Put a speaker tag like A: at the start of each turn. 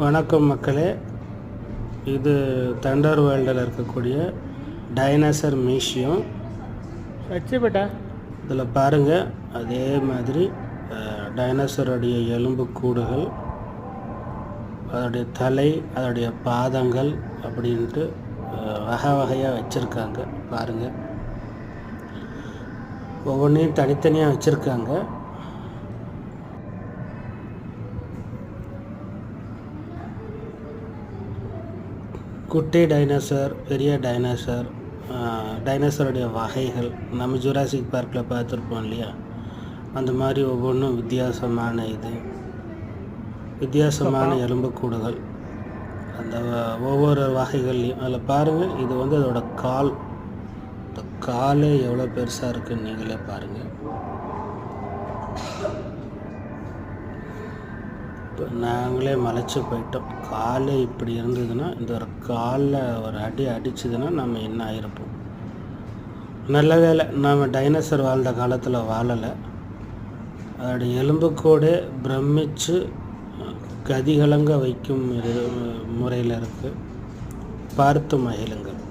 A: வணக்கம் மக்களே. இது தண்டர் வேர்ல்டில் இருக்கக்கூடிய டைனோசர் மியூசியம்
B: வச்சு பேட்டா.
A: இதில் பாருங்கள் அதே மாதிரி டைனோசருடைய எலும்பு கூடுகள் அதோடைய தலை அதோடைய பாதங்கள் அப்படின்ட்டு வகை வகையாக வச்சுருக்காங்க. பாருங்கள் ஒவ்வொன்றையும் தனித்தனியாக வச்சுருக்காங்க. குட்டி டைனோசர் பெரிய டைனோசர் டைனோசருடைய வகைகள் நம்ம ஜுராசிக் பார்க்கில் பார்த்துருப்போம் இல்லையா? அந்த மாதிரி ஒவ்வொன்றும் வித்தியாசமான இது. வித்தியாசமான எலும்புக்கூடுகள். அந்த ஒவ்வொரு வகைகள்லையும். அதில் பாருங்கள் இது வந்து அதோட கால். இந்த காலே எவ்வளோ பெருசாக இருக்குன்னு நீங்களே பாருங்கள் இப்போ நாங்களே மலைச்சு போயிட்டோம். கால் இப்படி இருந்ததுன்னா இந்த ஒரு காலில் ஒரு அடி அடிச்சதுன்னா நம்ம என்ன ஆயிருப்போம்? நல்ல வேலை நம்ம டைனோசர் வாழ்ந்த காலத்தில் வாழலை. அதோட எலும்புக்கூடே பிரமிச்சு கதிகலங்க வைக்கும் முறையில் இருக்குது பார்த்து மகிழுங்கள்.